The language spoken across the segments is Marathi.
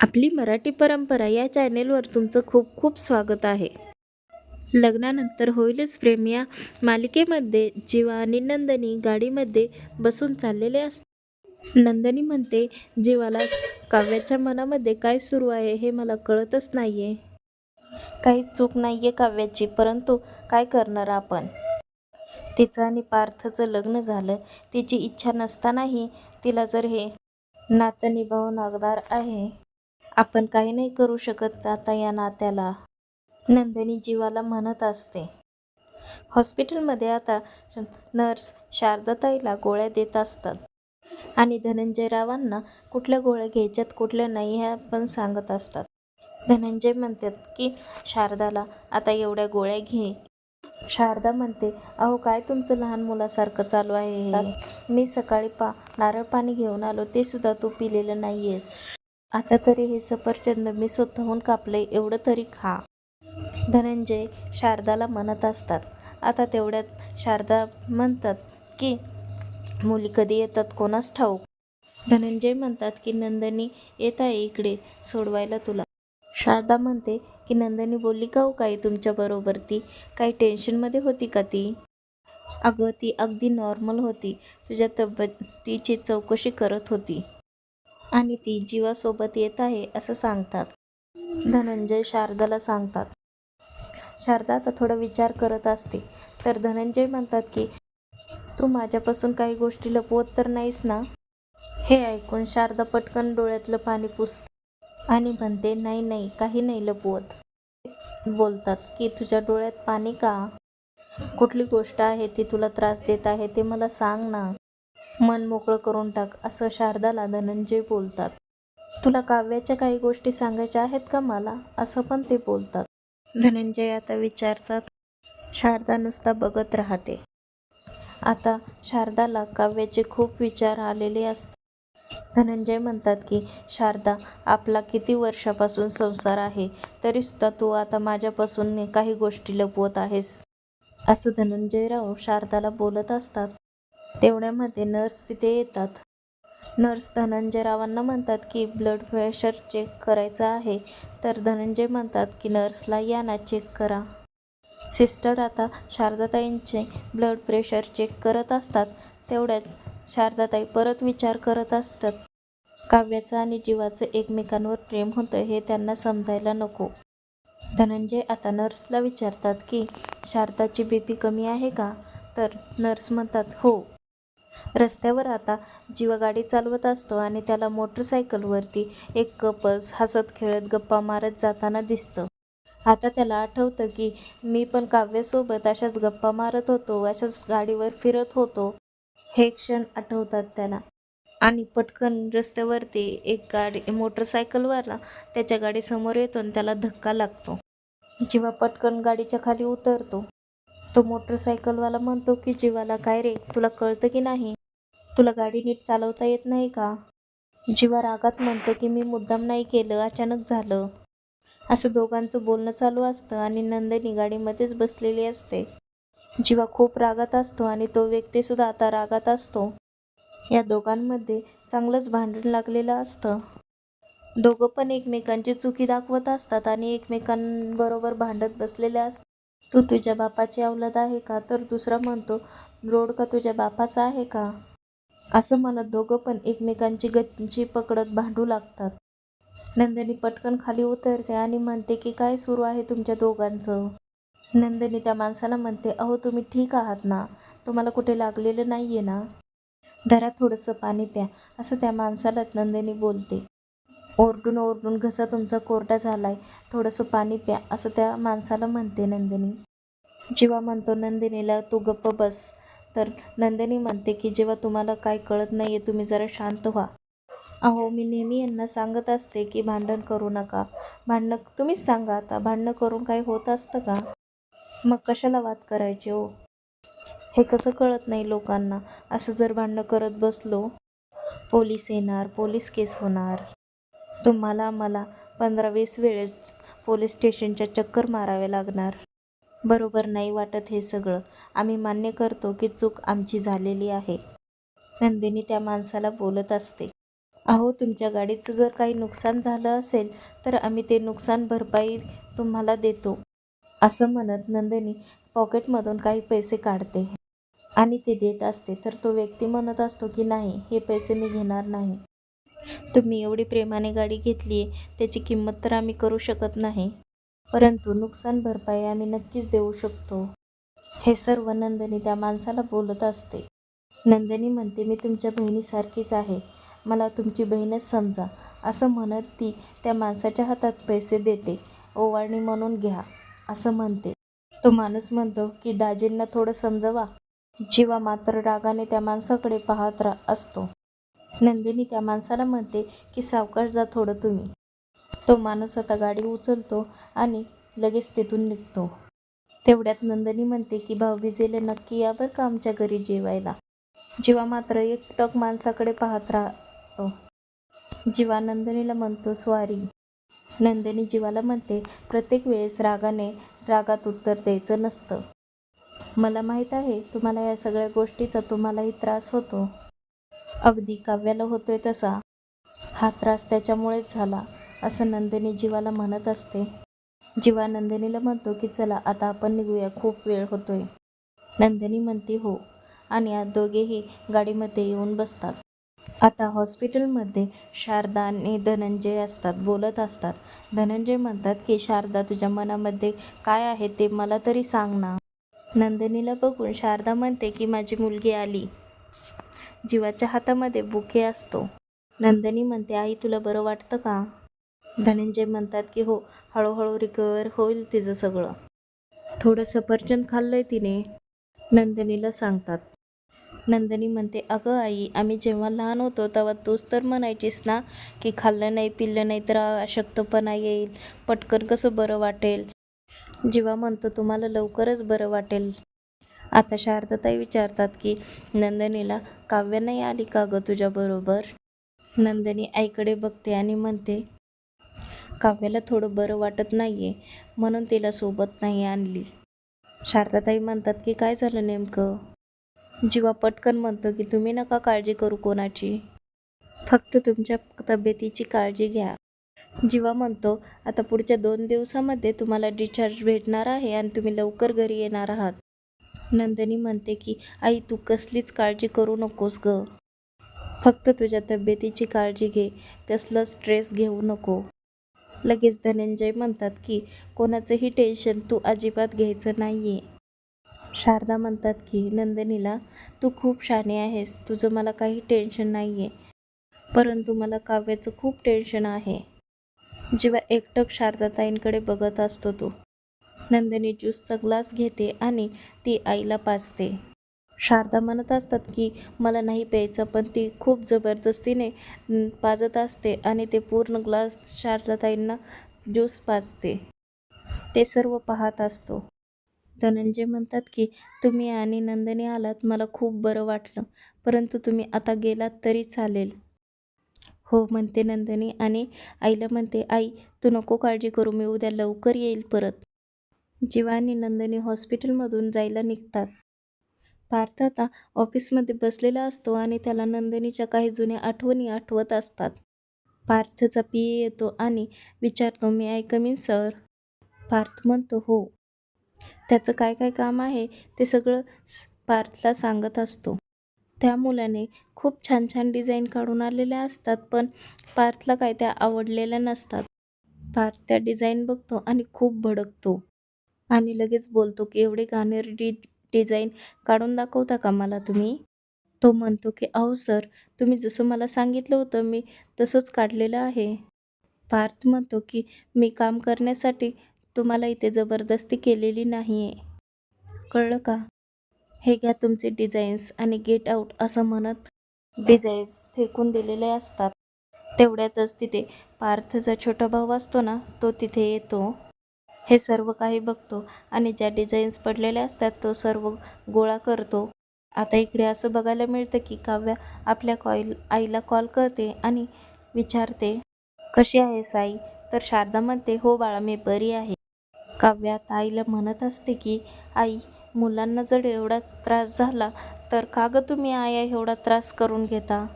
आपली मराठी परंपरा या चॅनेलवर तुमचं खूप खूप स्वागत आहे. लग्नानंतर होईलच प्रेम या मालिकेमध्ये जीवा आणि नंदनी गाडीमध्ये बसून चाललेले असतात. नंदनी म्हणते जीवाला काव्याच्या मनामध्ये काय सुरू आहे हे मला कळतच नाही आहे काही चूक नाही आहे काव्याची परंतु काय करणार आपण? तिचं आणि पार्थचं लग्न झालं. तिची इच्छा नसतानाही तिला जर हे नातं निभावून लागणार आहे आपण काही नाही करू शकत आता या नात्याला. नंदिनी जीवाला म्हणत असते. हॉस्पिटलमध्ये आता नर्स शारदाताईला गोळ्या देत असतात. आणि धनंजय रावांना कुठल्या गोळ्या घ्यायच्यात कुठल्या नाही ह्या पण सांगत असतात. धनंजय म्हणतात की शारदाला आता एवढ्या गोळ्या घे. शारदा म्हणते अहो काय तुमचं लहान मुलासारखं चालू आहे? मी सकाळी पा नारळ पाणी घेऊन आलो ते सुद्धा तू पिलेलं नाही आहेस आता तरी हे सफरचंद मी स्वतःहून कापलंय एवढं तरी खा. धनंजय शारदाला म्हणत असतात. आता तेवढ्यात शारदा म्हणतात की मुली कधी येतात? कोणास ठाऊक? धनंजय म्हणतात की नंदनी येत आहे इकडे सोडवायला तुला. शारदा म्हणते की नंदनी बोलली का हो काही तुमच्याबरोबर ती? काही टेन्शनमध्ये होती का ती? अगं ती अगदी नॉर्मल होती. तुझ्या तब्येतीची चौकशी करत होती. आणि ती जीवासोबत येत आहे असं सांगतात. धनंजय शारदाला सांगतात. शारदा आता थोडा विचार करत असते. तर धनंजय म्हणतात की तू माझ्यापासून काही गोष्टी लपवत तर नाहीस ना? हे ऐकून शारदा पटकन डोळ्यातलं पाणी पुसते आणि म्हणते नाही नाही काही नाही लपवत. बोलतात की तुझ्या डोळ्यात पाणी का? कुठली गोष्ट आहे ती तुला त्रास देत आहे ते मला सांग ना. मन मोकळं करून टाक असं शारदाला धनंजय बोलतात. तुला काव्याच्या काही गोष्टी सांगायच्या आहेत का मला? असं पण ते बोलतात. धनंजय आता विचारतात शारदा नुसता बघत राहते. आता शारदाला काव्याचे खूप विचार आलेले असतात. धनंजय म्हणतात की शारदा आपला किती वर्षापासून संसार आहे तरीसुद्धा तू आता माझ्यापासून काही गोष्टी लपवत आहेस. असं धनंजयराव शारदाला बोलत असतात. तेवढ्यामध्ये नर्स तिथे येतात. नर्स धनंजयरावांना म्हणतात की ब्लड प्रेशर चेक करायचं आहे. तर धनंजय म्हणतात की नर्सला या ना चेक करा. सिस्टर आता शारदाताईंचे ब्लड प्रेशर चेक करत असतात. तेवढ्यात शारदाताई परत विचार करत असतात. काव्याचं आणि जीवाचं एकमेकांवर प्रेम होतं हे त्यांना समजायला नको. धनंजय आता नर्सला विचारतात की शारदाची बी पी कमी आहे का? तर नर्स म्हणतात हो. रस्त्यावर आता जीवा गाडी चालवत असतो आणि त्याला मोटरसायकलवरती एक कपस हसत खेळत गप्पा मारत जाताना दिसतं. आता त्याला आठवतं की मी पण काव्यासोबत अशाच गप्पा मारत होतो अशाच गाडीवर फिरत होतो. हे क्षण आठवतात त्याला. आणि पटकन रस्त्यावरती एक गाडी मोटरसायकलवाला त्याच्या गाडीसमोर येतो आणि त्याला धक्का लागतो. जेव्हा पटकन गाडीच्या खाली उतरतो तो मोटरसायकलवाला म्हणतो की जीवाला काय रे? तुला कळतं की नाही? तुला गाडी नीट चालवता येत नाही का? जीवा रागात म्हणतो की मी मुद्दाम नाही केलं. अचानक झालं. असं दोघांचं बोलणं चालू असतं आणि नंदिनी गाडीमध्येच बसलेली असते. जीवा खूप रागात असतो आणि तो व्यक्तीसुद्धा आता रागात असतो. या दोघांमध्ये चांगलंच भांडण लागलेलं असतं. दोघं पण एकमेकांची चुकी दाखवत असतात आणि एकमेकांबरोबर भांडत बसलेले असतात. तू तुझ्या बापाची अवलद आहे का? तर दुसरा म्हणतो रोड का तुझ्या बापाचा आहे का? असं म्हणत दोघं पण एकमेकांची गच्ची पकडत भांडू लागतात. नंदिनी पटकन खाली उतरते आणि म्हणते की काय सुरू आहे तुमच्या दोघांचं? नंदिनी त्या माणसाला म्हणते अहो तुम्ही ठीक आहात ना? तुम्हाला कुठे लागलेलं नाही आहे ना? धरा थोडंसं पाणी प्या. असं त्या माणसाला नंदिनी बोलते. ओरडून ओरडून घसा तुमचा कोरडा आहे थोडंसं पाणी प्या असं त्या माणसाला म्हणते नंदिनी. जेव्हा म्हणतो नंदिनीला तू गप्प बस. तर नंदिनी म्हणते की जेव्हा तुम्हाला काय कळत नाही आहे तुम्ही जरा शांत व्हा. अहो मी नेहमी यांना सांगत असते की भांडण करू नका. भांडणं तुम्हीच सांगा आता. भांडणं करून काही होत असतं का? मग कशाला वाद करायचे हो? हे कसं कळत नाही लोकांना. असं जर भांडणं करत बसलो पोलीस येणार पोलीस केस होणार. तुम्हाला मला पंधरा वीस वेळेस पोलीस स्टेशनच्या चक्कर मारावे लागणार. बरोबर नाही वाटत हे सगळं. आम्ही मान्य करतो की चूक आमची झालेली आहे. नंदिनी त्या माणसाला बोलत असते. अहो तुमच्या गाडीचं जर काही नुकसान झालं असेल तर आम्ही ते नुकसान भरपाई तुम्हाला देतो. असं म्हणत नंदिनी पॉकेटमधून काही पैसे काढते. आणि ते देत असते. तर तो व्यक्ती म्हणत असतो की नाही हे पैसे मी घेणार नाही. तुम्ही एवढी प्रेमाने गाडी घेतली आहे त्याची किंमत तर आम्ही करू शकत नाही. परंतु नुकसान भरपाई आम्ही नक्कीच देऊ शकतो. हे सर्व नंदनी त्या माणसाला बोलत असते. नंदिनी म्हणते मी तुमच्या बहिणीसारखीच आहे. मला तुमची बहीणच समजा. असं म्हणत ती त्या माणसाच्या हातात पैसे देते. ओवाळणी म्हणून घ्या. असं म्हणते. तो माणूस म्हणतो की दाजींना थोडं समजवा. जीवा मात्र रागाने त्या माणसाकडे पाहत रा असतो. नंदिनी त्या माणसाला म्हणते की सावकाश जा थोडं तुम्ही. तो माणूस आता गाडी उचलतो आणि लगेच तिथून निघतो. तेवढ्यात नंदिनी म्हणते की भाऊ विजेले नक्की या बरं का आमच्या घरी जेवायला? जीवा मात्र एकटक माणसाकडे पाहत राहतो जीवा नंदिनीला म्हणतो स्वारी. नंदिनी जीवाला म्हणते प्रत्येक वेळेस रागाने रागात उत्तर द्यायचं नसतं. मला माहीत आहे तुम्हाला या सगळ्या गोष्टीचा तुम्हालाही त्रास होतो. अगदी काव्याला होतोय तसा. हा त्रास त्याच्यामुळेच झाला असं नंदिनी जीवाला म्हणत असते. जीवा नंदिनीला म्हणतो की चला आता आपण निघूया. खूप वेळ होतोय. नंदिनी म्हणते हो. आणि आज दोघेही गाडीमध्ये येऊन बसतात. आता हॉस्पिटलमध्ये शारदा आणि धनंजय असतात बोलत असतात. धनंजय म्हणतात की शारदा तुझ्या मनामध्ये काय आहे ते मला तरी सांग ना. नंदिनीला बघून शारदा म्हणते की माझी मुलगी आली. जीवाच्या हातामध्ये बुके असतो. नंदिनी म्हणते आई तुला बरं वाटतं का? धनंजय म्हणतात की हो हळूहळू रिकवर होईल तिचं सगळं. थोडं सफरचंद खाल्लंय तिने. नंदिनीला सांगतात. नंदिनी म्हणते अगं आई आम्ही जेव्हा लहान होतो तेव्हा तूच तर म्हणायचीस ना की खाल्लं नाही पिल्लं नाही तर अशक्तपणा येईल. पटकन कसं बरं वाटेल? जीवा म्हणतो तुम्हाला लवकरच बरं वाटेल. आता शारदाताई विचारतात की नंदिनीला काव्य नाही आली का गं तुझ्याबरोबर नंदिनी आईकडे बघते आणि म्हणते काव्याला थोडं बरं वाटत नाही आहे म्हणून तिला सोबत नाही आणली. शारदाताई म्हणतात की काय झालं नेमकं? जीवा पटकन म्हणतो की तुम्ही नका काळजी करू कोणाची. फक्त तुमच्या तब्येतीची काळजी घ्या. जीवा म्हणतो आता पुढच्या दोन दिवसामध्ये तुम्हाला डिस्चार्ज भेटणार आहे आणि तुम्ही लवकर घरी येणार आहात. नंदिनी म्हणते की आई तू कसलीच काळजी करू नकोस ग. फक्त तुझ्या तब्येतीची काळजी घे. कसलं स्ट्रेस घेऊ नको. लगेच धनंजय म्हणतात की कोणाचंही टेन्शन तू अजिबात घ्यायचं नाही आहे शारदा म्हणतात की नंदिनीला तू खूप शाणे आहेस. तुझं मला काही टेन्शन नाही आहे परंतु मला काव्याचं खूप टेन्शन आहे. जेव्हा एकटक शारदाताईंकडे बघत असतो तो नंदिनी ज्यूसचा ग्लास घेते आणि ती आईला पाजते. शारदा म्हणत असतात की मला नाही प्यायचं पण ती खूप जबरदस्तीने पाजत असते आणि ते पूर्ण ग्लास शारदाताईंना ज्यूस पाजते. ते सर्व पाहत असतो. धनंजय म्हणतात की तुम्ही आणि नंदिनी आलात मला खूप बरं वाटलं परंतु तुम्ही आता गेलात तरी चालेल. हो म्हणते नंदिनी आणि आईला म्हणते आई तू नको काळजी करू मी उद्या लवकर येईल परत. जीवा आणि नंदिनी हॉस्पिटलमधून जायला निघतात. पार्थ आता ऑफिसमध्ये बसलेला असतो आणि त्याला नंदिनीच्या काही जुन्या आठवणी आठवत असतात. पार्थचा पी येतो आणि विचारतो may I come in sir. Parth म्हणतो हो. त्याचं काय काय काम आहे ते सगळं पार्थला सांगत असतो. त्या मुलाने खूप छान छान डिझाईन काढून आलेल्या असतात पण पार्थला काय त्या आवडलेल्या नसतात. पार्थ त्या डिझाईन बघतो आणि खूप भडकतो. आणि लगेच बोलतो की एवढे घाणेर डि डिझाईन काढून दाखवता का मला तुम्ही? तो म्हणतो की अहो सर तुम्ही जसं मला सांगितलं होतं मी तसंच काढलेलं आहे. पार्थ म्हणतो की मी काम करण्यासाठी तुम्हाला इथे जबरदस्ती केलेली नाही आहे कळलं का? हे घ्या तुमचे डिझाईन्स आणि गेट आऊट असं म्हणत डिझाईन्स फेकून दिलेले असतात. तेवढ्यातच तिथे पार्थचा छोटा भाऊ असतो ना तो तिथे येतो. हे सर्व काही बघतो आणि ज्या डिझाईन्स पडलेल्या असतात तो सर्व गोळा करतो. आता इकडे असं बघायला मिळतं की काव्या आपल्या कॉईल आईला कॉल करते आणि विचारते कशी आहेस आई? तर शारदा म्हणते हो बाळा मी बरी आहे. काव्या आता आईला म्हणत असते की आई मुलांना जर एवढा त्रास झाला तर का गं तुम्ही आया एवढा त्रास करून घेता?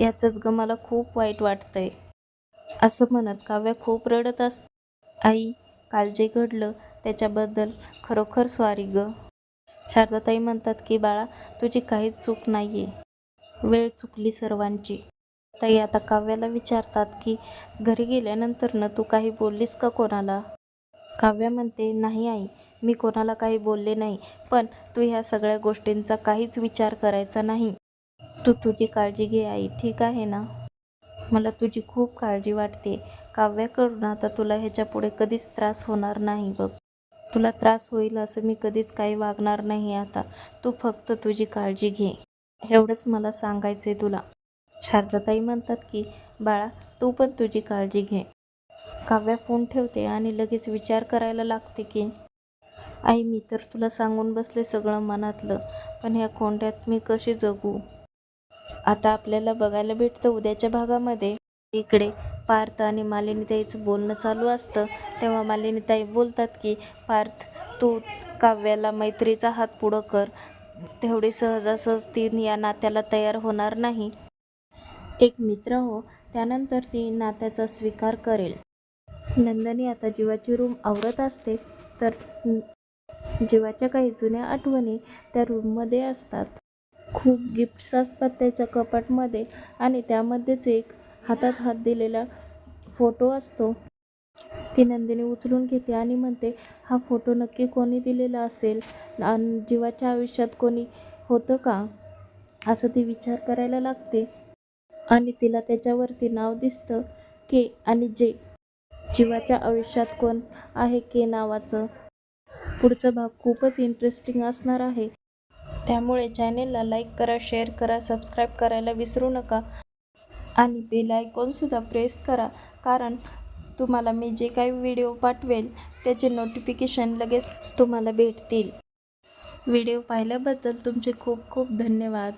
याचंच ग मला खूप वाईट वाटतंय. असं म्हणत काव्या खूप रडत अस आई काल जे घडलं त्याच्याबद्दल खरोखर सॉरी ग. शारदाताई म्हणतात की बाळा तुझी काहीच चूक नाही आहे वेळ चुकली सर्वांची. ताई आता काव्याला विचारतात की घरी गेल्यानंतर ना तू काही बोललीस का कोणाला? काव्या म्हणते नाही आई मी कोणाला काही बोलले नाही पण तू ह्या सगळ्या गोष्टींचा काहीच विचार करायचा नाही. तू तुझी काळजी घे आई ठीक आहे ना? मला तुझी खूप काळजी वाटते. काव्याकडून आता तुला ह्याच्या पुढे कधीच त्रास होणार नाही बघ. तुला त्रास होईल असं मी कधीच काही वागणार नाही आता. तू फक्त तुझी काळजी घे. एवढंच मला सांगायचं आहे तुला. शारदाताई म्हणतात की बाळा तू पण तुझी काळजी घे. काव्या फोन ठेवते आणि लगेच विचार करायला लागते की आई मी तर तुला सांगून बसले सगळं मनातलं पण ह्या कोंड्यात मी कशी जगू? आता आपल्याला बघायला भेटतं उद्याच्या भागामध्ये. इकडे पार्थ आणि मालिनीताईचं बोलणं चालू असतं. तेव्हा मालिनीताई बोलतात की पार्थ तू काव्याला मैत्रीचा हात पुढं कर. तेवढी सहजासहज ती या नात्याला तयार होणार नाही. एक मित्र हो त्यानंतर ती नात्याचा स्वीकार करेल. नंदनी आता जीवाची रूम आवरत असते तर जीवाच्या काही जुन्या आठवणी त्या रूममध्ये असतात. खूप गिफ्ट्स असतात त्याच्या कपाटमध्ये आणि त्यामध्येच एक हातात हात दिलेला फोटो असतो. ती नंदिनी उचलून घेते आणि म्हणते हा फोटो नक्की कोणी दिलेला असेल? आणि जीवाच्या आयुष्यात कोणी होतं का? असं ती विचार करायला लागते. आणि तिला त्याच्यावरती नाव दिसतं के आणि जे. जीवाच्या आयुष्यात कोण आहे के नावाचं? पुढचा भाग खूपच इंटरेस्टिंग असणार आहे. त्यामुळे चॅनेलला लाईक करा शेअर करा सबस्क्राईब करायला विसरू नका. आणि बेल आयकॉनसुद्धा प्रेस करा. कारण तुम्हाला मी जे काही व्हिडिओ पाठवेल त्याचे नोटिफिकेशन लगेच तुम्हाला भेटतील. व्हिडिओ पाहिल्याबद्दल तुमचे खूप खूप धन्यवाद.